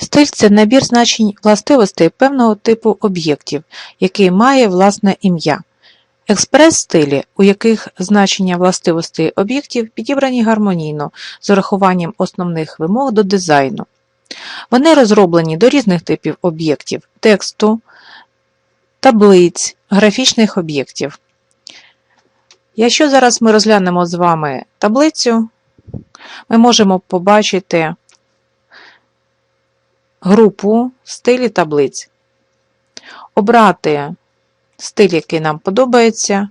Стиль це набір значень властивостей певного типу об'єктів, який має власне ім'я. Експрес-стилі, у яких значення властивостей об'єктів підібрані гармонійно з урахуванням основних вимог до дизайну. Вони розроблені до різних типів об'єктів тексту, таблиць, графічних об'єктів. Якщо зараз ми розглянемо з вами таблицю, ми можемо побачити групу стилі таблиць, обрати стиль, який нам подобається,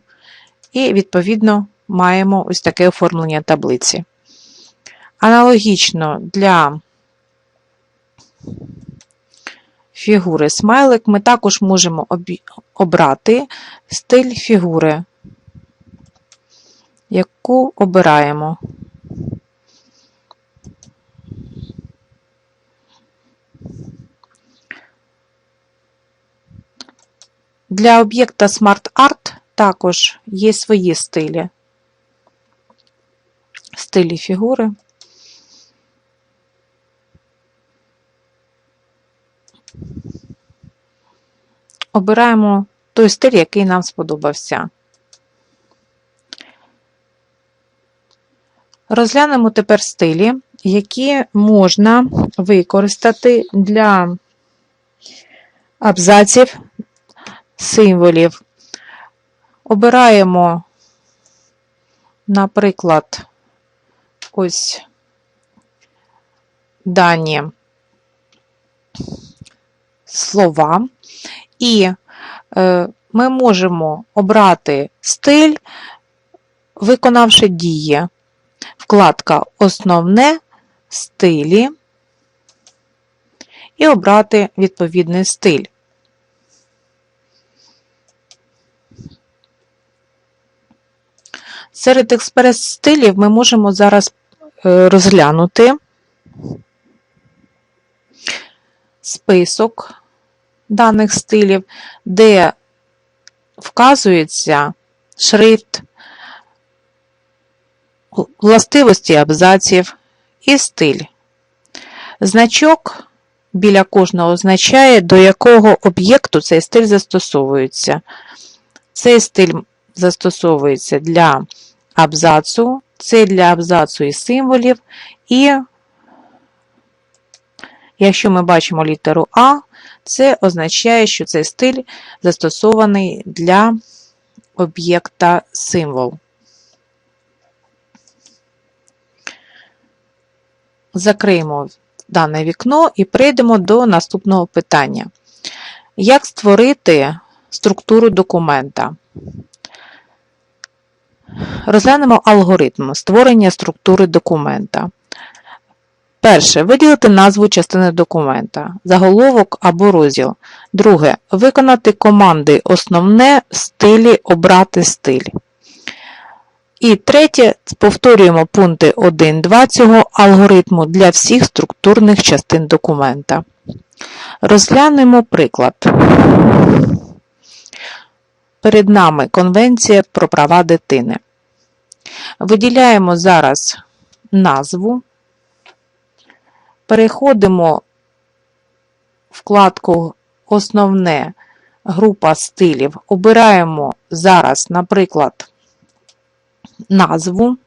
і, відповідно, маємо ось таке оформлення таблиці. Аналогічно для фігури смайлик ми також можемо обрати стиль фігури, яку обираємо. Для об'єкта Smart Art також є свої стилі. Стилі фігури. Обираємо той стиль, який нам сподобався. Розглянемо тепер стилі, які можна використати для абзаців символів. Обираємо, наприклад, ось дані слова, і е, ми можемо обрати стиль, виконавши дії. Вкладка Основне стилі і обрати відповідний стиль. Серед експрес-стилів ми можемо зараз е, розглянути список даних стилів, де вказується шрифт, властивості абзаців і стиль. Значок біля кожного означає, до якого об'єкту цей стиль застосовується. Цей стиль застосовується для абзацу, це для абзацу і символів, і якщо ми бачимо літеру А, це означає, що цей стиль застосований для об'єкта символ. Закриємо дане вікно і прийдемо до наступного питання. Як створити структуру документа? Розглянемо алгоритм створення структури документа. Перше. Виділити назву частини документа, заголовок або розділ. Друге. Виконати команди Основне стилі обрати стиль. І третє. Повторюємо пункти 1, 2 цього алгоритму для всіх структурних частин документа. Розглянемо приклад. Перед нами Конвенція про права дитини. Виділяємо зараз назву. Переходимо вкладку Основне група стилів. Обираємо зараз, наприклад, назву.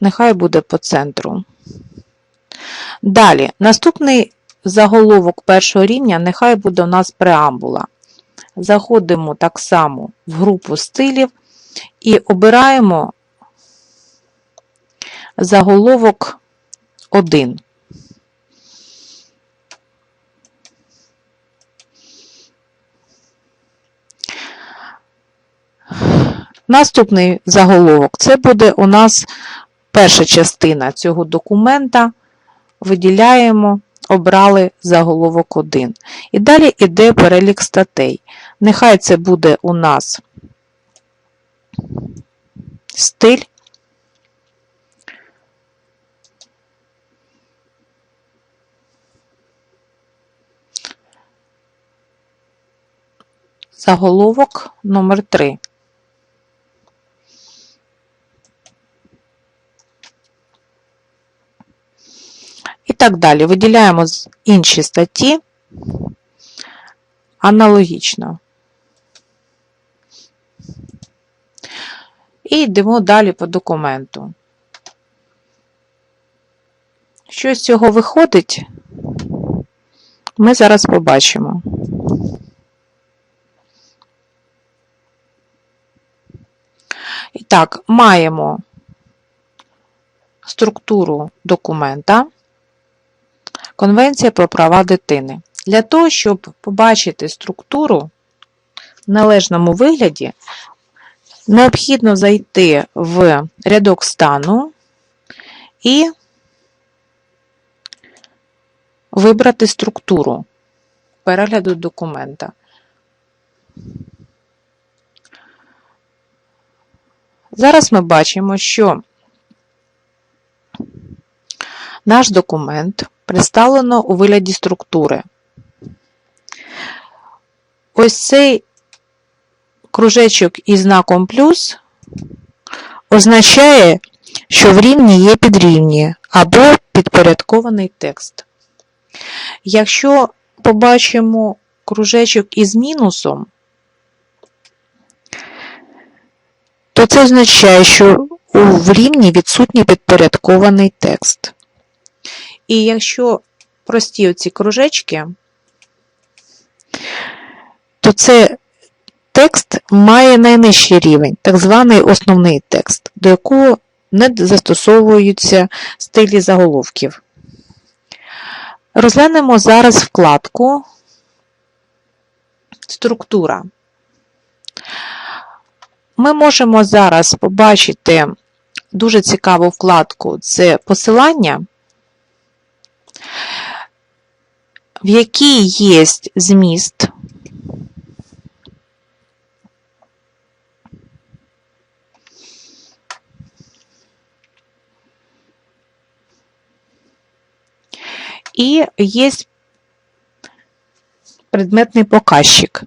Нехай буде по центру. Далі, наступний заголовок першого рівня, нехай буде у нас преамбула. Заходимо так само в групу стилів і обираємо заголовок 1. Наступний заголовок це буде у нас перша частина цього документа. Виділяємо, обрали заголовок 1. І далі йде перелік статей. Нехай це буде у нас стиль. Заголовок номер 3. І так далі. Виділяємо інші статті аналогічно. І йдемо далі по документу. Що з цього виходить, ми зараз побачимо. І так, маємо структуру документа Конвенція про права дитини. Для того, щоб побачити структуру в належному вигляді, необхідно зайти в рядок стану і вибрати структуру перегляду документа. Зараз ми бачимо, що наш документ представлено у вигляді структури. Ось цей кружечок із знаком плюс означає, що в рівні є підрівні або підпорядкований текст. Якщо побачимо кружечок із мінусом, то це означає, що в рівні відсутній підпорядкований текст. І якщо прості оці кружечки, то це текст має найнижчий рівень, так званий основний текст, до якого не застосовуються стилі заголовків. Розглянемо зараз вкладку Структура. Ми можемо зараз побачити дуже цікаву вкладку це посилання, в якій є зміст. І є предметний показчик.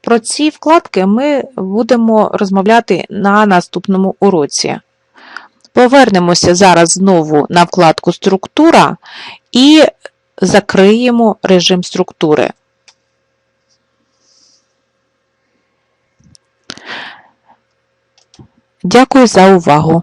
Про ці вкладки ми будемо розмовляти на наступному уроці. Повернемося зараз знову на вкладку Структура і закриємо режим структури. Дякую за увагу!